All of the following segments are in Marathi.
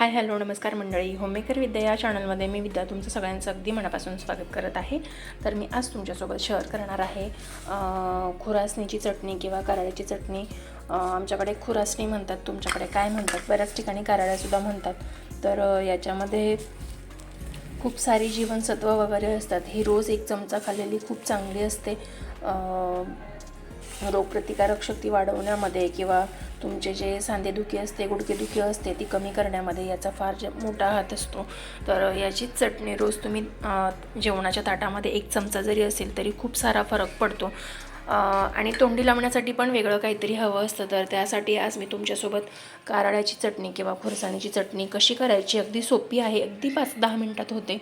हाय हॅलो नमस्कार मंडळी. होममेकर विद्या या चॅनलमध्ये मी विद्या तुमचं सगळ्यांचं अगदी मनापासून स्वागत करत आहे. तर मी आज तुमच्यासोबत शेअर करणार आहे खुरासणीची चटणी किंवा कारळ्याची चटणी. आमच्याकडे खुरासणी म्हणतात तुमच्याकडे काय म्हणतात? बऱ्याच ठिकाणी कारळ्यासुद्धा म्हणतात. तर याच्यामध्ये खूप सारी जीवनसत्व वगैरे असतात. ही रोज एक चमचा खाल्लेली खूप चांगली असते. रोगप्रतिकारक शक्ती वाढवण्यामध्ये किंवा तुमचे जे सांधेदुखी असते गुडघेदुखी असते ती कमी करण्यामध्ये याचा फार ज- मोठा हात असतो. तर याचीच चटणी रोज तुम्ही जेवणाच्या ताटामध्ये एक चमचा जरी असेल तरी खूप सारा फरक पडतो. आणि तोंडी लावण्यासाठी पण वेगळं काहीतरी हवं असतं. तर त्यासाठी आज मी तुमच्यासोबत कारळ्याची चटणी किंवा खुरसाणीची चटणी कशी करायची अगदी सोपी आहे. अगदी पाच दहा मिनटात होते.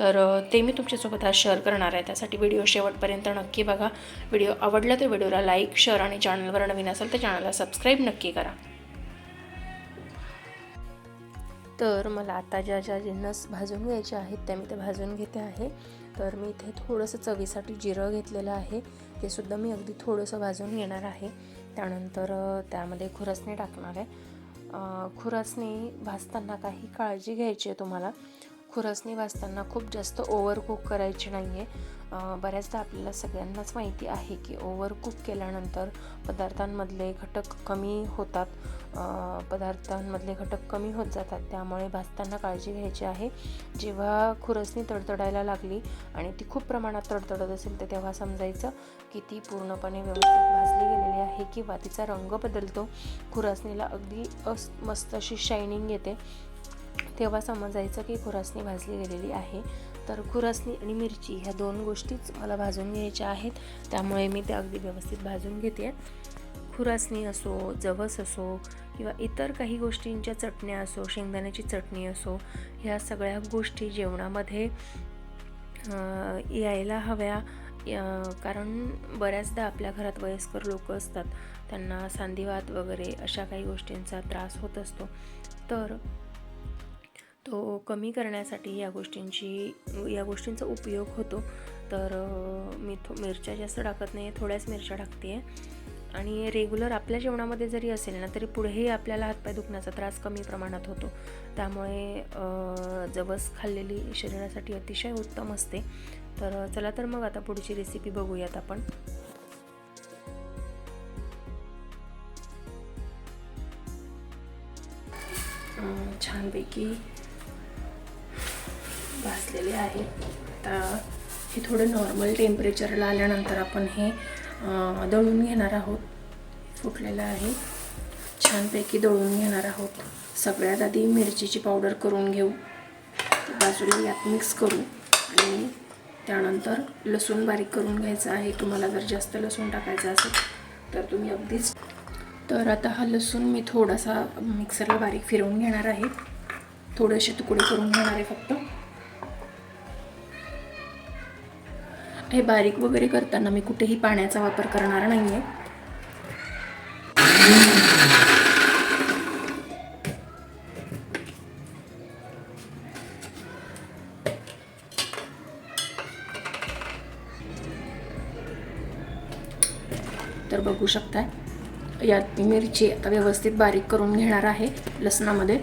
तर ते मी तुमच्यासोबत आज शेअर करणार आहे. त्यासाठी व्हिडिओ शेवटपर्यंत नक्की बघा. व्हिडिओ आवडला तर व्हिडिओला लाईक शेअर आणि चॅनलवर नवीन असेल तर चॅनलला सबस्क्राईब नक्की करा. तर मला आता ज्या ज्या जिन्नस भाजून घ्यायच्या आहेत त्या मी ते भाजून घेते आहे. तर मी इथे थोडंसं चवीसाठी जिरं घेतलेलं आहे. ते सुद्धा मी अगदी थोडंसं भाजून घेणार आहे. त्यानंतर त्यामध्ये खुरसणी टाकणार आहे. खुरसणी भाजताना काही काळजी घ्यायची आहे तुम्हाला. खुरसणी वाचताना खूप जास्त ओव्हरकुक करायची नाही आहे बऱ्याचदा आपल्याला सगळ्यांनाच माहिती आहे की ओव्हरकुक केल्यानंतर पदार्थांमधले घटक कमी होतात. पदार्थांमधले घटक कमी होत जातात. त्यामुळे भाजताना काळजी घ्यायची आहे. जेव्हा खुरसणी तडतडायला लागली आणि ती खूप प्रमाणात तडतडत असेल तर तेव्हा समजायचं की ती पूर्णपणे व्यवस्थित भाजली गेलेली आहे किंवा तिचा रंग बदलतो. खुरसणीला अगदी अस मस्त अशी शायनिंग येते. तेव्हा समजायचं की खुरासणी भाजली गेलेली आहे. तर खुरासणी आणि मिरची ह्या दोन गोष्टीच मला भाजून घ्यायच्या आहेत. त्यामुळे मी त्या अगदी व्यवस्थित भाजून घेते. खुरासणी असो जवस असो किंवा इतर काही गोष्टींच्या चटण्या असो शेंगदाण्याची चटणी असो ह्या सगळ्या गोष्टी जेवणामध्ये यायला हव्या. या- कारण बऱ्याचदा आपल्या घरात वयस्कर लोक असतात. त्यांना सांधिवात वगैरे अशा काही गोष्टींचा त्रास होत असतो. तर तो कमी करण्यासाठी या गोष्टींची या गोष्टींचा उपयोग होतो. तर मी थो मिरच्या जास्त टाकत नाही थोड्याच मिरच्या टाकते आहे आणि रेग्युलर आपल्या जेवणामध्ये जरी असेल ना तरी पुढेही आपल्याला हातपाय दुखण्याचा त्रास कमी प्रमाणात होतो. त्यामुळे जवस खाल्लेली शरीरासाठी अतिशय उत्तम असते. तर चला तर मग आता पुढची रेसिपी बघूयात आपण. छानपैकी भाजलेले आहेत आता हे थोडं नॉर्मल टेम्परेचरला आल्यानंतर आपण हे दळून घेणार आहोत. फुटलेलं आहे. छानपैकी दळून घेणार आहोत. सगळ्यात आधी मिरचीची पावडर करून घेऊ. बाजूला यात मिक्स करू. आणि त्यानंतर लसूण बारीक करून घ्यायचं आहे. तुम्हाला जर जास्त लसूण टाकायचं असेल तर तुम्ही अगदीच तर आता हा लसूण मी थोडासा मिक्सरला बारीक फिरवून घेणार आहे. थोडेसे तुकडे करून घेणार आहे फक्त. हे बारीक वगैरे करताना मी कुठेही पाण्याचा वापर करणार नाही आहे तर बघू शकताय यात मिरची आता व्यवस्थित बारीक करून घेणार आहे लसणामध्ये.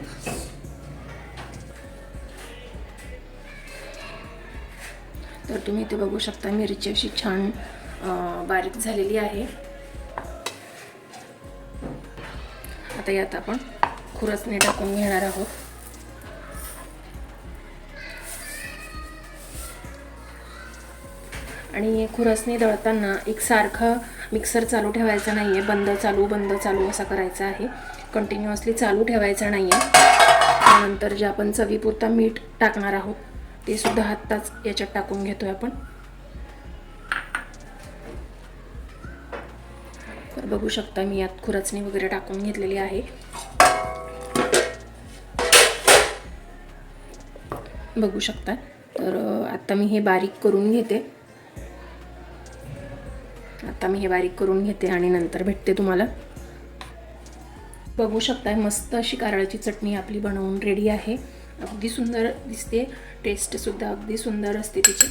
तर तुम्ही इथे बघू शकता मिरची अशी छान बारीक झालेली आहे. आता यात आपण खुरसणी टाकून घेणार आहोत. आणि खुरसणी दळताना एक सारखा मिक्सर चालू ठेवायचा नाही आहे बंद चालू बंद चालू असा करायचा आहे. कंटिन्युअसली चालू ठेवायचा नाही आहे त्यानंतर जे आपण चवीपुरता मीठ टाकणार आहोत ते सुद्धा आत्ताच याच्यात टाकून घेतोय आपण. तर बघू शकता मी यात खुरचणी वगैरे टाकून घेतलेली आहे. बघू शकता. तर आत्ता आता मी हे बारीक करून घेते. आता मी हे बारीक करून घेते आणि नंतर भेटते तुम्हाला. बघू शकताय मस्त अशी कारळाची चटणी आपली बनवून रेडी आहे. अगदी सुंदर दिसते. टेस्टसुद्धा अगदी सुंदर असते तिची.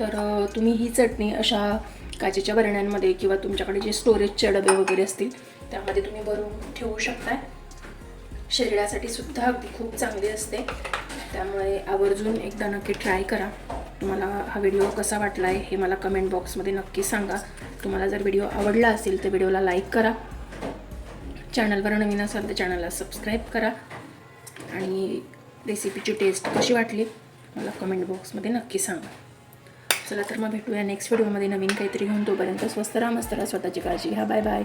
तर तुम्ही ही चटणी अशा काचेच्या बरण्यांमध्ये किंवा तुमच्याकडे जे स्टोरेजचे डबे वगैरे असतील त्यामध्ये तुम्ही भरून ठेवू शकताय. शरीरासाठी सुद्धा अगदी खूप चांगली असते. त्यामुळे आवर्जून एकदा नक्की ट्राय करा. तुम्हाला हा व्हिडिओ कसा वाटला आहे हे मला कमेंट बॉक्समध्ये नक्की सांगा. तुम्हाला जर व्हिडिओ आवडला असेल तर व्हिडिओला लाईक करा. चॅनलवर नवीन असाल तर चॅनलला सबस्क्राईब करा. आणि रेसिपीची टेस्ट कशी वाटली मला कमेंट बॉक्समध्ये नक्की सांगा. चला तर मग भेटूया नेक्स्ट व्हिडिओमध्ये नवीन काहीतरी घेऊन तोपर्यंत स्वस्त राहा मस्त राहा स्वतःची काळजी घ्या. Bye bye